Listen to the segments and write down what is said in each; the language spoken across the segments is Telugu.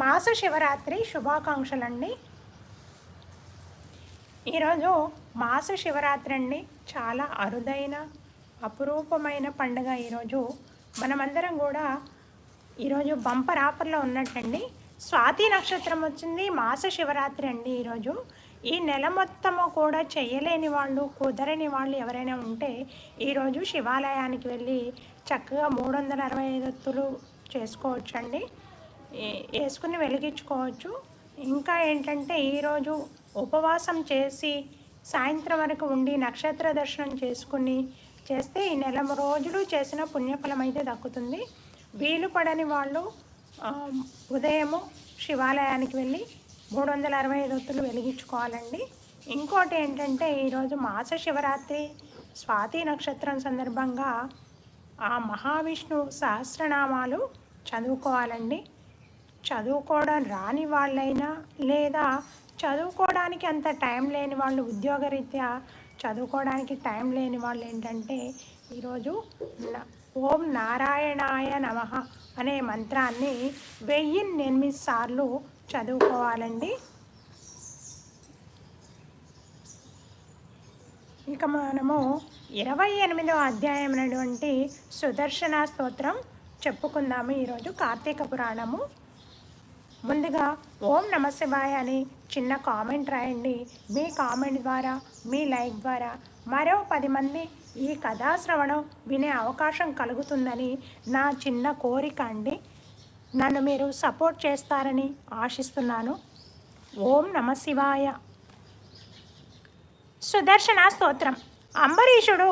మాస శివరాత్రి శుభాకాంక్షలండి. ఈరోజు మాస శివరాత్రి అండి. చాలా అరుదైన అపురూపమైన పండుగ ఈరోజు. మనమందరం కూడా ఈరోజు బంపర్ ఆఫర్లో ఉన్నట్టండి. స్వాతి నక్షత్రం వచ్చింది మాస శివరాత్రి అండి ఈరోజు. ఈ నెల మొత్తము కూడా చేయలేని వాళ్ళు కుదరని వాళ్ళు ఎవరైనా ఉంటే ఈరోజు శివాలయానికి వెళ్ళి చక్కగా మూడు వందల అరవై ఐదు ఒత్తులు చేసుకోవచ్చండి. వేసుకుని వెలిగించుకోవచ్చు. ఇంకా ఏంటంటే ఈరోజు ఉపవాసం చేసి సాయంత్రం వరకు ఉండి నక్షత్ర దర్శనం చేసుకుని చేస్తే ఈ నెల రోజులు చేసిన పుణ్యఫలం అయితే దక్కుతుంది. వీలు పడని వాళ్ళు ఉదయము శివాలయానికి వెళ్ళి మూడు వందల అరవై ఐదు ఒత్తులు వెలిగించుకోవాలండి. ఇంకోటి ఏంటంటే ఈరోజు మాస శివరాత్రి స్వాతి నక్షత్రం సందర్భంగా ఆ మహావిష్ణు సహస్రనామాలు చదువుకోవాలండి. చదువుకోవడం రాని వాళ్ళైనా లేదా చదువుకోవడానికి అంత టైం లేని వాళ్ళు ఉద్యోగరీత్యా చదువుకోవడానికి టైం లేని వాళ్ళు ఏంటంటే ఈరోజు ఓం నారాయణాయ నమః అనే మంత్రాన్ని వెయ్యి ఎనిమిది సార్లు చదువుకోవాలండి. ఇక మనము ఇరవై ఎనిమిదవ అధ్యాయం అయినటువంటి సుదర్శన స్తోత్రం చెప్పుకుందాము ఈరోజు కార్తీక పురాణము. ముందుగా ఓం నమ శివాయ అని చిన్న కామెంట్ రాయండి. మీ కామెంట్ ద్వారా మీ లైక్ ద్వారా మరో పది మంది ఈ కథాశ్రవణం వినే అవకాశం కలుగుతుందని నా చిన్న కోరిక అండి. నన్ను మీరు సపోర్ట్ చేస్తారని ఆశిస్తున్నాను. ఓం నమ శివాయ. సుదర్శన స్తోత్రం. అంబరీషుడు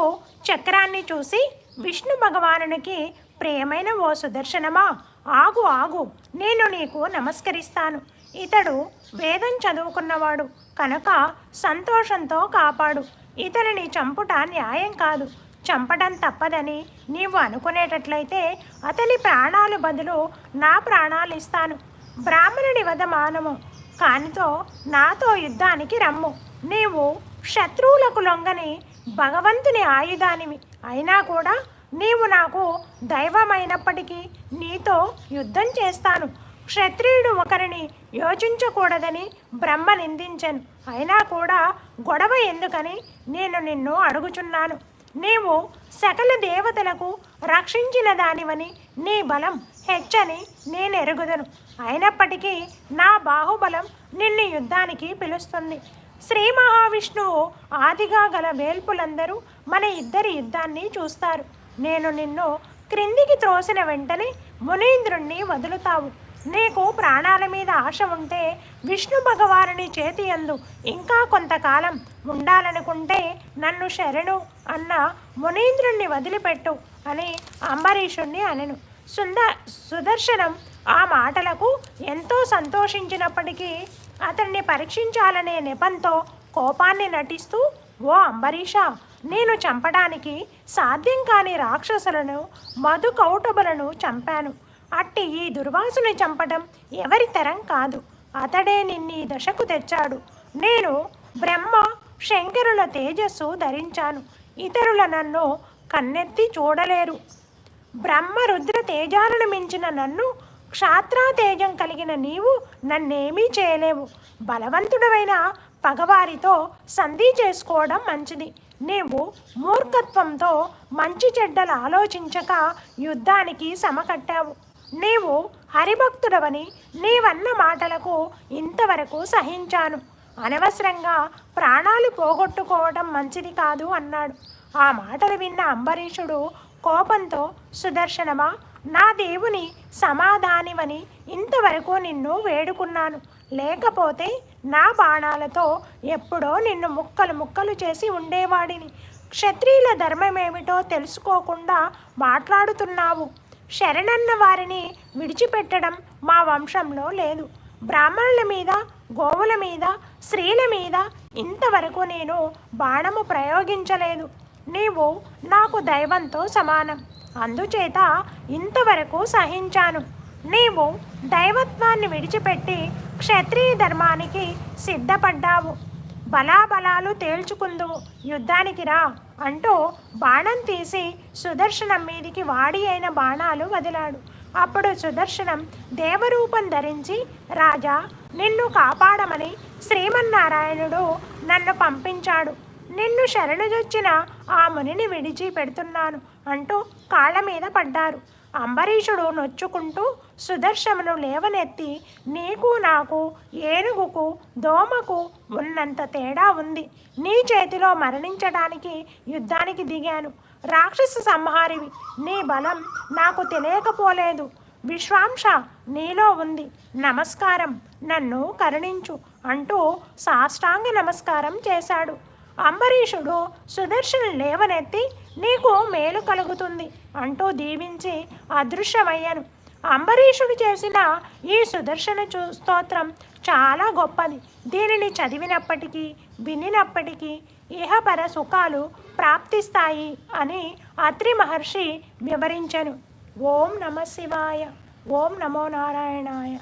చక్రాన్ని చూసి విష్ణు భగవానునికి ప్రియమైన ఓ సుదర్శనమా? ఆగు ఆగు నేను నీకు నమస్కరిస్తాను. ఇతడు వేదం చదువుకున్నవాడు కనుక సంతోషంతో కాపాడు. ఇతనిని చంపుట న్యాయం కాదు. చంపడం తప్పదని నీవు అనుకునేటట్లయితే అతని ప్రాణాలు బదులు నా ప్రాణాలు ఇస్తాను. బ్రాహ్మణుడి వద మానము కానితో నాతో యుద్ధానికి రమ్ము. నీవు శత్రువులకు లొంగని భగవంతుని ఆయుధానివి. అయినా కూడా నీవు నాకు దైవమైనప్పటికీ నీతో యుద్ధం చేస్తాను. క్షత్రియుడు ఒకరిని యోచించకూడదని బ్రహ్మ నిందించను. అయినా కూడా గొడవ ఎందుకని నేను నిన్ను అడుగుచున్నాను. నీవు సకల దేవతలకు రక్షించిన దానివని నీ బలం హెచ్చని నేను ఎరుగుదను అయినప్పటికీ నా బాహుబలం నిన్ను యుద్ధానికి పిలుస్తుంది. శ్రీ మహావిష్ణువు ఆదిగా గల వేల్పులందరూ మన ఇద్దరి యుద్ధాన్ని చూస్తారు. నేను నిన్ను క్రిందికి త్రోసిన వెంటనే మునీంద్రుణ్ణి వదులుతావు. నీకు ప్రాణాల మీద ఆశ ఉంటే విష్ణు భగవానుని చేతి యందు ఇంకా కొంతకాలం ఉండాలనుకుంటే నన్ను శరణు అన్న మునీంద్రుణ్ణి వదిలిపెట్టు అని అంబరీషుణ్ణి అనెను. సుంద సుదర్శనం ఆ మాటలకు ఎంతో సంతోషించినప్పటికీ అతన్ని పరీక్షించాలనే నెపంతో కోపాన్ని నటిస్తూ ఓ అంబరీష నేను చంపడానికి సాధ్యం కాని రాక్షసులను మధు కౌటబులను చంపాను. అట్టి ఈ దుర్వాసుని చంపడం ఎవరి తరం కాదు. అతడే నిన్ని ఈ దశకు తెచ్చాడు. నేను బ్రహ్మ శంకరుల తేజస్సు ధరించాను. ఇతరుల నన్ను కన్నెత్తి చూడలేరు. బ్రహ్మ రుద్ర తేజాలను మించిన నన్ను క్షాత్రా తేజం కలిగిన నీవు నన్నేమీ చేయలేవు. బలవంతుడవైన పగవారితో సంధి చేసుకోవడం మంచిది. నీవు మూర్ఖత్వంతో మంచి చెడ్డలు ఆలోచించక యుద్ధానికి సమకట్టావు. నీవు హరిభక్తుడవని నీవన్న మాటలకు ఇంతవరకు సహించాను. అనవసరంగా ప్రాణాలు పోగొట్టుకోవడం మంచిది కాదు అన్నాడు. ఆ మాటలు విన్న అంబరీషుడు కోపంతో సుదర్శనమా నా దేవుని సమాధానివని ఇంతవరకు నిన్ను వేడుకున్నాను. లేకపోతే నా బాణాలతో ఎప్పుడో నిన్ను ముక్కలు ముక్కలు చేసి ఉండేవాడిని. క్షత్రియుల ధర్మమేమిటో తెలుసుకోకుండా మాట్లాడుతున్నావు. శరణన్న వారిని విడిచిపెట్టడం మా వంశంలో లేదు. బ్రాహ్మణుల మీద గోవుల మీద స్త్రీల మీద ఇంతవరకు నేను బాణము ప్రయోగించలేదు. నీవు నాకు దైవంతో సమానం. అందుచేత ఇంతవరకు సహించాను. నీవు దైవత్వాన్ని విడిచిపెట్టి క్షత్రియ ధర్మానికి సిద్ధపడ్డావు. బలాబలాలు తేల్చుకుందువు యుద్ధానికి రా అంటూ బాణం తీసి సుదర్శనం మీదికి వాడి అయిన బాణాలు వదిలాడు. అప్పుడు సుదర్శనం దేవరూపం ధరించి రాజా నిన్ను కాపాడమని శ్రీమన్నారాయణుడు నన్ను పంపించాడు. నిన్ను శరణుజొచ్చిన ఆ మునిని విడిచి పెడుతున్నాను అంటూ కాళ్ళ మీద పడ్డారు. అంబరీషుడు నొచ్చుకుంటూ సుదర్శనను లేవనెత్తి నీకు నాకు ఏనుగుకు దోమకు ఉన్నంత తేడా ఉంది. నీ చేతిలో మరణించడానికి యుద్ధానికి దిగాను. రాక్షస సంహారివి నీ బలం నాకు తెలియకపోలేదు. విశ్వాంశ నీలో ఉంది. నమస్కారం నన్ను కరుణించు అంటూ సాష్టాంగ నమస్కారం చేశాడు. అంబరీషుడు సుదర్శను లేవనెత్తి నీకు మేలు కలుగుతుంది అంటూ దీవించి అదృశ్యమయ్యాను. అంబరీషుడు చేసిన ఈ సుదర్శన స్తోత్రం చాలా గొప్పది. దీనిని చదివినప్పటికీ వినినప్పటికీ ఇహపర సుఖాలు ప్రాప్తిస్తాయి అని అత్రి మహర్షి వివరించెను. ఓం నమ శివాయ. ఓం నమో నారాయణాయ.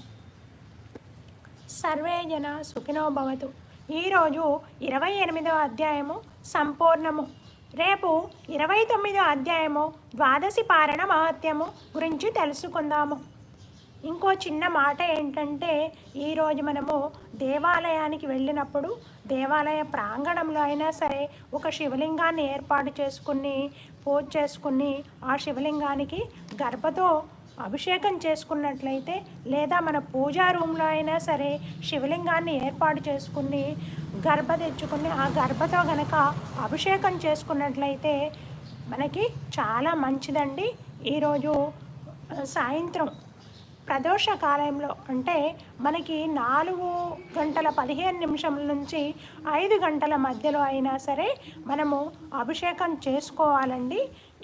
సర్వే జన సుఖినో భవతు. ఈరోజు ఇరవై ఎనిమిదో అధ్యాయము సంపూర్ణము. రేపు ఇరవై తొమ్మిదో అధ్యాయము ద్వాదశి పారణ మహత్యము గురించి తెలుసుకుందాము. ఇంకో చిన్న మాట ఏంటంటే ఈరోజు మనము దేవాలయానికి వెళ్ళినప్పుడు దేవాలయ ప్రాంగణంలో అయినా సరే ఒక శివలింగాన్ని ఏర్పాటు చేసుకుని పూజ చేసుకుని ఆ శివలింగానికి గర్భతో అభిషేకం చేసుకున్నట్లయితే లేదా మన పూజా రూమ్లో అయినా సరే శివలింగాన్ని ఏర్పాటు చేసుకుని గర్భ తెచ్చుకుని ఆ గర్భతో గనక అభిషేకం చేసుకున్నట్లయితే మనకి చాలా మంచిదండి. ఈరోజు సాయంత్రం ప్రదోష కాలంలో అంటే మనకి నాలుగు గంటల పదిహేను నిమిషముల నుంచి ఐదు గంటల మధ్యలో అయినా సరే మనము అభిషేకం చేసుకోవాలండి.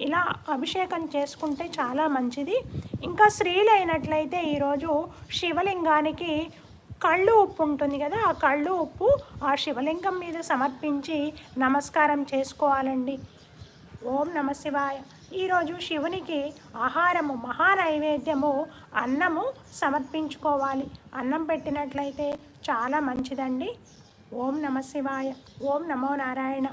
ఇలా అభిషేకం చేసుకుంటే చాలా మంచిది. ఇంకా స్త్రీలు అయినట్లయితే ఈరోజు శివలింగానికి కళ్ళు ఉప్పు ఉంటుంది కదా ఆ కళ్ళు ఉప్పు ఆ శివలింగం మీద సమర్పించి నమస్కారం చేసుకోవాలండి. ఓం నమ శివాయ. ఈరోజు శివునికి ఆహారము మహానైవేద్యము అన్నము సమర్పించుకోవాలి. అన్నం పెట్టినట్లయితే చాలా మంచిదండి. ఓం నమ శివాయ. ఓం నమో నారాయణ.